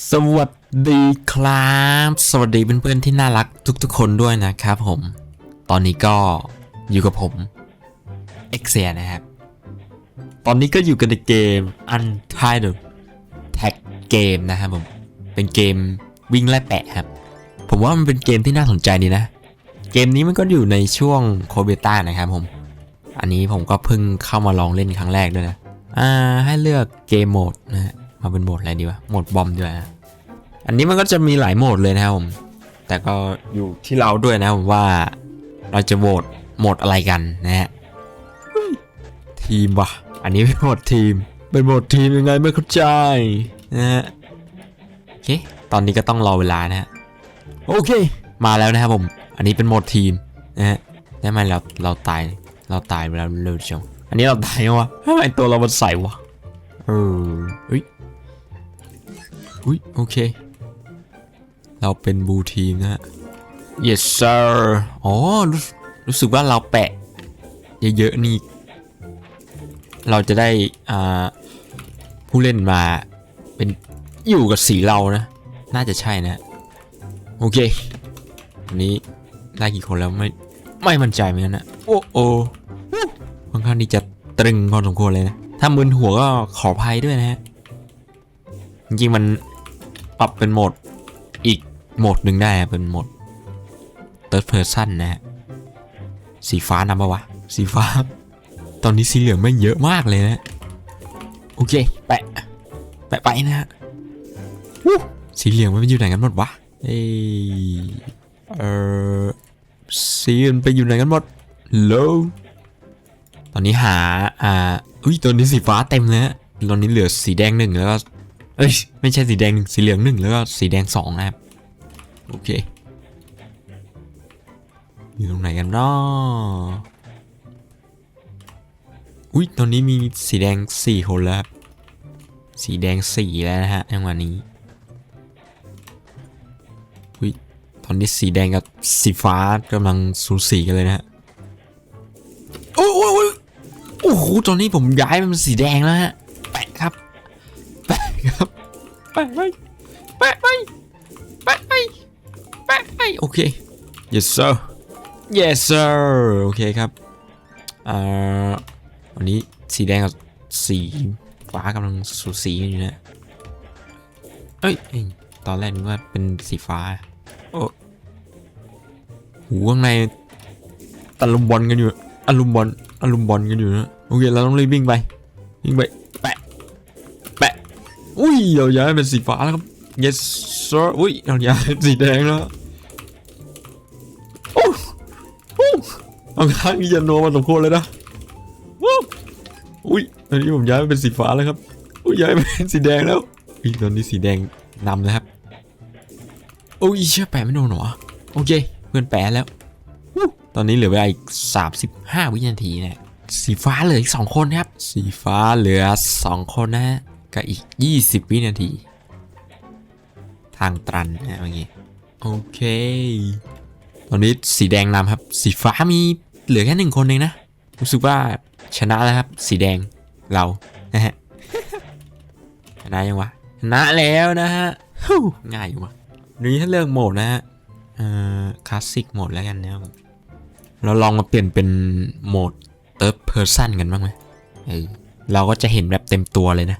สวัสดีครับ สวัสดีเพื่อนๆที่น่ารักทุกๆคนด้วยนะครับผม ตอนนี้ก็อยู่กับผมเอ็กเซียนะครับ ตอนนี้ก็อยู่กันในเกม Untitled Tag Game นะครับผม เป็นเกมวิ่งไล่แปะครับ ผมว่ามันเป็นเกมที่น่าสนใจดีนะ เกมนี้มันก็อยู่ในช่วงโคเบต้านะครับผม อันนี้ผมก็เพิ่งเข้ามาลองเล่นครั้งแรกด้วยนะ อ่าให้เลือกเกมโหมดนะฮะ มาเป็นโหมดอะไรดีวะ โหมดบอมดีกว่านะอันนี้มันก็จะมีหลายโหมดเลยนะครับผม แต่ก็อยู่ที่เราด้วยนะผมว่าเราจะโหวตโหมดอะไรกันนะฮะ ทีมวะอันนี้เป็นโหมดทีม เป็นโหมดทีมยังไงไม่เข้าใจนะฮะ โอเค ตอนนี้ก็ต้องรอเวลานะฮะ โอเค มาแล้วนะครับผม อันนี้เป็นโหมดทีมนะฮะได้ไหมเราเราตาย เราตายไปแล้วเร็วจังอันนี้เราตายยังวะทำไมตัวเรามันใสวะ เออเฮ้ย อุ้ยโอเค เราเป็นบูทีมนะฮะ yes sir อ๋อรู้รู้สึกว่าเราแปะ เยอะๆนี่ เราจะได้อ่าผู้เล่นมาเป็นอยู่กับสีเรานะ น่าจะใช่นะ โอเควันนี้ได้กี่คนแล้วไม่ไม่มั่นใจเหมือนกันนะโอ้โอ้ค่อนข้างที่จะตรึงพอสมควรเลยนะ ถ้ามึนหัวก็ขออภัยด้วยนะฮะ จริงๆมัน ปรับเป็นโหมดอีกโหมดหนึ่งได้เป็นโหมด third person นะฮะสีฟ้านำปะวะ สีฟ้า ตอนนี้สีเหลืองไม่เยอะมากเลยนะ โอเค แปะ แปะไปนะฮะสีเหลืองมันไปอยู่ไหนกันหมดวะเอเออสีอื่นไปอยู่ไหนกันหมดโลตอนนี้หา อ่า อุ้ยตอนนี้สีฟ้าเต็มเลยฮะตอนนี้เหลือสีแดงหนึ่งแล้วก็ เอ้ย ไม่ใช่สีแดงหนึ่งสีเหลืองหนึ่งแล้วก็สีแดงสองนะครับ โอเค อยู่ตรงไหนกันเนาะอุ้ยตอนนี้มีสีแดงสี่คนแล้วครับสีแดงสี่แล้วนะฮะจังหวะนี้อุ้ยตอนนี้สีแดงกับสีฟ้ากำลังสูสีกันเลยนะฮะโอ้ยโอ้ยโอ้โหตอนนี้ผมย้ายเป็นสีแดงแล้วฮะ ครับแปะไปแปะไปแปะไปแปะไปโอเค yes sir yes sir โอเคครับอ่าวันนี้สีแดงกับสีฟ้ากำลังสูสีกันอยู่นะเอ้ยตอนแรกนึกว่าเป็นสีฟ้า โอ้หูข้างในตะลุมบอลกันอยู่อลุมบอลอลุมบอลกันอยู่นะโอเคเราต้องรีบวิ่งไปวิ่งไป อุ้ยเราย้ายเป็นสีฟ้าแล้วครับ yes sir อุ้ยเราย้ายเป็นสีแดงแล้วโอ้โอ้เอาข้างนี้จะโนมาสมควรเลยนะวู้อุ้ยตอนนี้ผมย้ายเป็นสีฟ้าแล้วครับอุ้ยย้ายเป็นสีแดงแล้วอุ้ยตอนนี้สีแดงนำแล้วครับโอ้ยเชื่อแปะไม่โดนหรอโอเคเพื่อนแปะแล้วตอนนี้เหลือเวลาอีก35 วินาทีนะสีฟ้าเหลืออีก2คนครับ สีฟ้าเหลือ 2 คนนะฮะ กับอีก 20 วินาที ทางตรันนะเมื่อกี้โอเค ตอนนี้สีแดงนำครับ สีฟ้ามีเหลือแค่หนึ่งคนเองนะ รู้สึกว่าชนะแล้วครับ สีแดงเรานะฮะชนะยังวะชนะแล้วนะฮะง่ายอยู่วะนี้ถ้าเลือกโหมดนะฮะเอ่อคลาสสิกโหมดแล้วกันนะครับเราลองมาเปลี่ยนเป็นโหมด third person กันบ้างไหมเราก็จะเห็นแบบเต็มตัวเลยนะ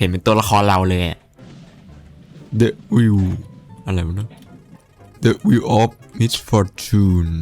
เห็นเป็นตัวละครเราเลยอะ The Wheel อะไรวะเนอะ The Wheel of Misfortune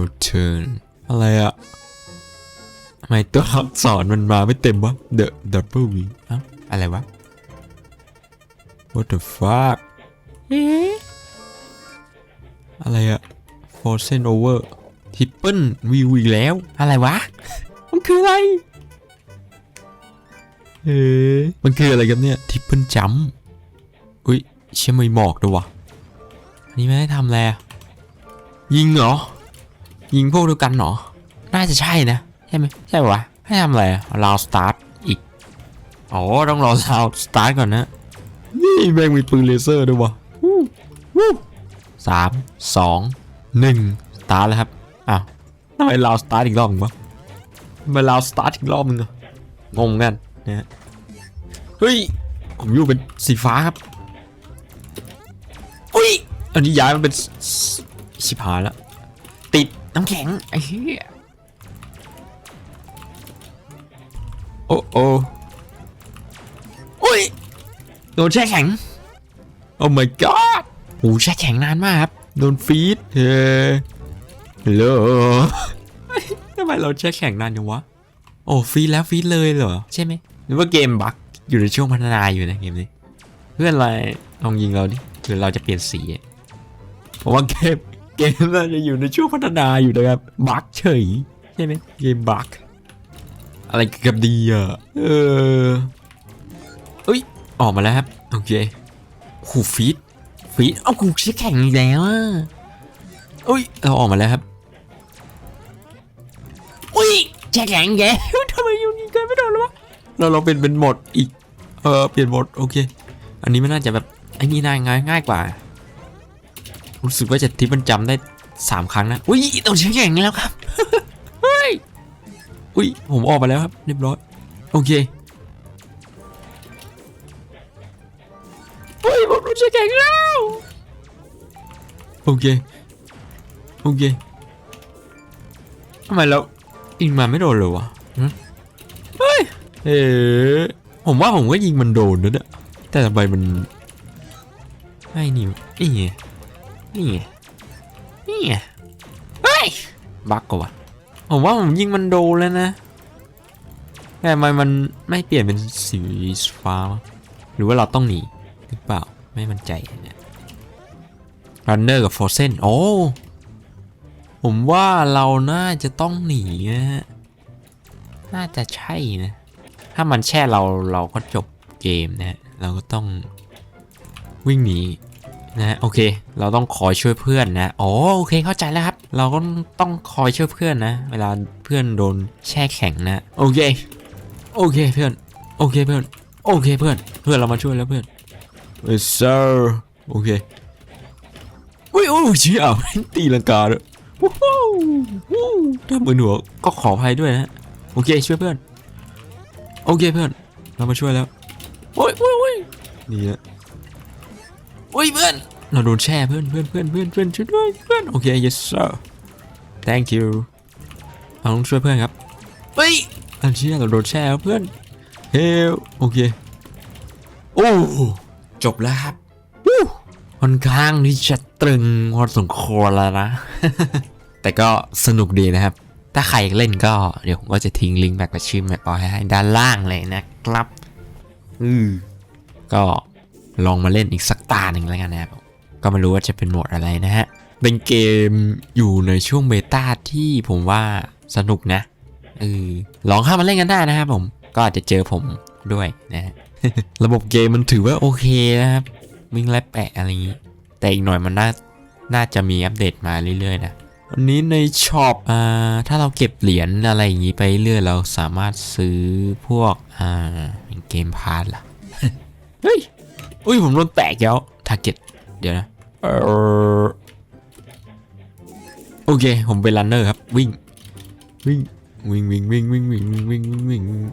Return อะไรอะทำไมตัวอักษรมันมาไม่เต็มวะ The Double Wheel เอ้าอะไรวะ What the fuck เอ๊ะอะไรอะ Frozen Over Triple Wheel อีกแล้ว อะไรวะ มันคืออะไร เอ๊มันคืออะไรกันเนี่ย Triple Jump อุ้ยเชื่อไม่หมอกด้วยวะอันนี้ไม่ได้ทำแล้วยิงเหรอ ยิงพวกเดียวกันเหรอ น่าจะใช่นะ ใช่ไหมใช่ปะวะให้ทำอะไรราวสตาร์ทอีก อ๋อ ต้องรอราวสตาร์ทก่อนนะ นี่แม่งมีปืนเลเซอร์ด้วยวะสามสองหนึ่งสตาร์ทแล้วครับ อ้าวทำไมราวสตาร์ทอีกรอบนึงวะทำไมราวสตาร์ทอีกรอบนึงอะงงกัน นะฮะเฮ้ยผมอยู่เป็นสีฟ้าครับอุ้ยอันนี้ย้ายมันเป็นสสชิบหายแล้วติดน้ำแข็งไอ้เหี้ยโอ้โอ้อุ้ยโดนแช่แข็งโอ้ my god โอ้แช่แข็งนานมากครับโดนฟีดเฮ้ฮัลโหลทำไมเราแช่แข็งนานจังวะโอ้ฟีดแล้วฟีดเลยเหรอใช่ไหม หรือว่าเกมบั๊กอยู่ในช่วงพัฒนาอยู่นะเกมนี้ เพื่อนอะไรลองยิงเราดิหรือเราจะเปลี่ยนสีผมว่าเกมเกมน่าจะอยู่ในช่วงพัฒนาอยู่นะครับบั๊กเฉยใช่ไหมเกมบั๊กอะไรกับดีอะเออเอ้ยออกมาแล้วครับโอเคหูฟีดฟีดเอ้ากูเช็คแข่งอีกแล้วอะเอ้ยเราออกมาแล้วครับอุ้ยแช่แข็งแกทำไมยูนิเกินไม่โดนเลยวะ เราเราเป็นเป็นหมดอีก เออเปลี่ยนหมดโอเค อันนี้มันน่าจะแบบไอ้นี่น่าง่ายง่ายกว่า รู้สึกว่าจะทิปมันจำได้สามครั้งนะ อุ้ยต้องใช้แข่งแล้วครับ เฮ้ย อุ้ยผมออกมาแล้วครับ เรียบร้อย โอเค เฮ้ยผมต้ใช้แข่งแล้ว โอเค โอเคทำไมเรายิงมาไม่โดนเลยวะ เอ๋ผมว่าผมก็ยิงมันโดนนะเนี่ยแต่ทำไมมันไอ้นี่นี่ไงนี่ไงนี่ไงเฮ้ยบักกว่าผมว่าผมยิงมันโดนแล้วนะแต่ทำไมมันไม่เปลี่ยนเป็นสีฟ้า หรือว่าเราต้องหนีหรือเปล่าไม่มั่นใจเนี่ยรันเนอร์กับฟอร์เซนโอ้ผมว่าเราน่าจะต้องหนีนะฮะน่าจะใช่นะ ถ้ามันแช่เราเราก็จบเกมนะฮะเราก็ต้องวิ่งหนีนะโอเค เราต้องคอยช่วยเพื่อนนะอ๋อโอเคเข้าใจแล้วครับ เราก็ต้องคอยช่วยเพื่อนนะ เวลาเพื่อนโดนแช่แข็งนะโอเคโอเคเพื่อนโอเคเพื่อนโอเคเพื่อนเพื่อนเรามาช่วยแล้วเพื่อนเออ sir โอเคอุ้ยโอ้ยเชี่ยตีลังกาเลยวู้ฮู้วู้ถ้ามือหนูก็ขออภัยด้วยนะโอเคช่วยเพื่อน โอเคเพื่อน เรามาช่วยแล้วโอ้ยโอ้ยโอ้ยนี่นะโอ้ยเพื่อน เราโดนแช่เพื่อนเพื่อนเพื่อนเพื่อนเพื่อนช่วยด้วยเพื่อนโอเค yes sir thank you เราต้องช่วยเพื่อนครับเฮ้ยอันเชี่ยเราโดนแช่แล้วเพื่อนเฮลโอเคโอ้จบแล้วครับวู้ค่อนข้างที่จะตรึงพอสมควรแล้วนะ แต่ก็สนุกดีนะครับ ถ้าใครอยากเล่นก็เดี๋ยวผมก็จะทิ้งลิงก์แบบกับชื่อแมปเอาให้ด้านล่างเลยนะครับอือก็ลองมาเล่นอีกสักตาหนึ่งแล้วกันนะครับก็ไม่รู้ว่าจะเป็นโหมดอะไรนะฮะ เป็นเกมอยู่ในช่วงเบต้าที่ผมว่าสนุกนะเออลองเข้ามาเล่นกันได้นะครับผมก็อาจจะเจอผมด้วยนะฮะระบบเกมมันถือว่าโอเคนะครับวิ่งไล่แปะอะไรอย่างนี้ แต่อีกหน่อยมันน่าน่าจะมีอัปเดตมาเรื่อยๆนะ วันนี้ในช็อปอ่าถ้าเราเก็บเหรียญอะไรอย่างนี้ไปเรื่อยเราสามารถซื้อพวกอ่าเกมพาร์ทล่ะเฮ้ยอุ้ยผมโดนแตกแล้วทาร์เก็ตเดี๋ยวนะเออโอเค ผมเป็นรันเนอร์ครับวิ่งวิ่ง วิ่ง วิ่งวิ่งวิ่งวิ่งวิ่งวิ่งวิ่งวิ่ง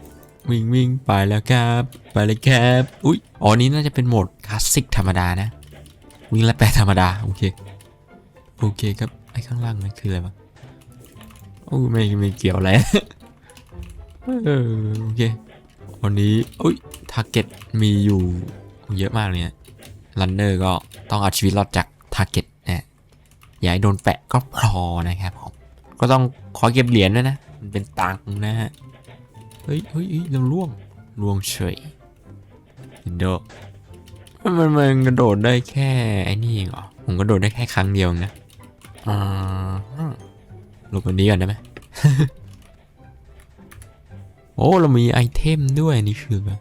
วิ่งวิ่งไปแล้วครับ ไปเลยครับอุ้ยอ๋อนี้น่าจะเป็นโหมดคลาสสิกธรรมดานะ วิ่งและแปลธรรมดา โอเค โอเคครับ ไอ้ข้างล่างนั่นคืออะไรวะโอ้ไม่ไม่เกี่ยวอะไรเออโอเค วันนี้อุ้ยทาร์เก็ตมีอยู่เยอะมากเลยนะรันเนอร์ก็ต้องเอาชีวิตรอดจากทาร์เก็ตนะอย่าให้โดนแปะก็พอนะครับผมก็ต้องขอเก็บเหรียญด้วยนะ มันเป็นตังค์นะฮะเฮ้ยเฮ้ยเฮ้ยเราล่วงล่วงเฉยโดมันมันมันกระโดดได้แค่ไอ้นี่เหรอ ผมกระโดดได้แค่ครั้งเดียวนะ อ่าลบอันนี้ก่อนได้ไหมโอ้ เรามีไอเทมด้วยนี่คือแบบ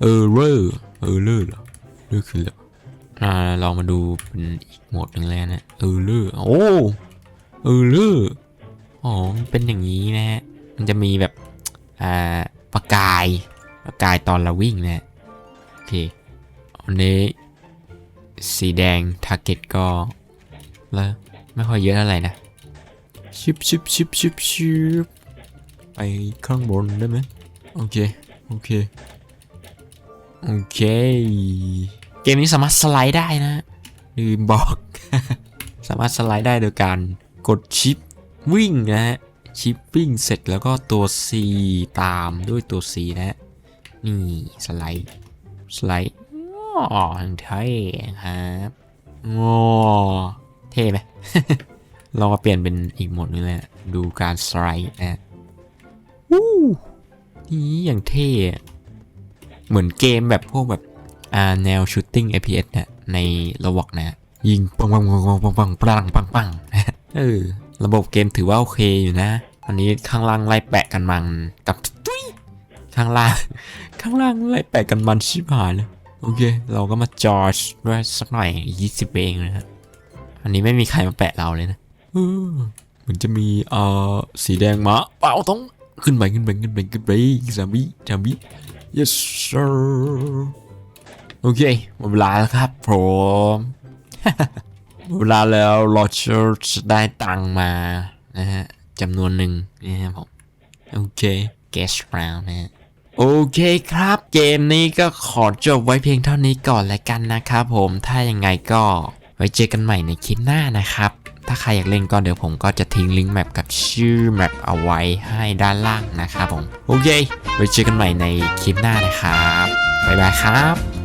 เออเรอร์เออเลอร์เหรอเลอคือเหรออ่าลองมาดูเป็นอีกโหมดหนึ่งแล้วนะเออเลอร์โอ้เออเลอร์อ๋อเป็นอย่างนี้นะฮะมันจะมีแบบอ่าประกายประกายตอนเราวิ่งนะฮะโอเคอันนี้สีแดงทาร์เก็ตก็แล้ว ไม่ค่อยเยอะเท่าไหร่นะชิบชิบชิบชิบชิบไปข้างบนได้ไหมโอเค โอเค โอเค เกมนี้สามารถสไลด์ได้นะลืมบอก สามารถสไลด์ได้โดยการกดชิปวิ่งนะฮะชิปวิ่งเสร็จแล้วก็ตัว C ตามด้วยตัว C นะฮะนี่สไลด์สไลด์อ๋อเท่ครับโอ้ เท่ไหมลองมาเปลี่ยนเป็นอีกโหมดนึงเลยนะดูการสไลด์นะฮะวู้นี่อย่างเท่อะเหมือนเกมแบบพวกแบบอ่าแนวชูตติ้ง FPS เนี่ยในระวอกนะ ยิงปังปังปังปังปังปังปังปังปังนะฮะเออระบบเกมถือว่าโอเคอยู่นะ อันนี้ข้างล่างไล่แปะกันมันกับตุ้ยข้างล่าง ข้างล่างไล่แปะกันมันชิบหายเลยโอเค เราก็มาจอชด้วยสักหน่อย 20เองนะฮะ อันนี้ไม่มีใครมาแปะเราเลยนะเหมือนจะมีเอ่อสีแดงมาเปล่าต้องขึ้นไปขึ้นไปขึ้นไปขึ้นไปซามิซามิ yes sir โอเคหมดเวลาแล้วครับผมหมดเวลาแล้วเราจะได้ตังมานะฮะจำนวนหนึ่งนะครับผมโอเค guess round นะฮะโอเคครับ เกมนี้ก็ขอจบไว้เพียงเท่านี้ก่อนแล้วกันนะครับผมถ้ายังไงก็ ไว้เจอกันใหม่ในคลิปหน้านะครับ ถ้าใครอยากเล่นก็เดี๋ยวผมก็จะทิ้งลิงก์แมปกับชื่อแมปเอาไว้ให้ด้านล่างนะครับผม โอเค ไว้เจอกันใหม่ในคลิปหน้านะครับ บ๊ายบายครับ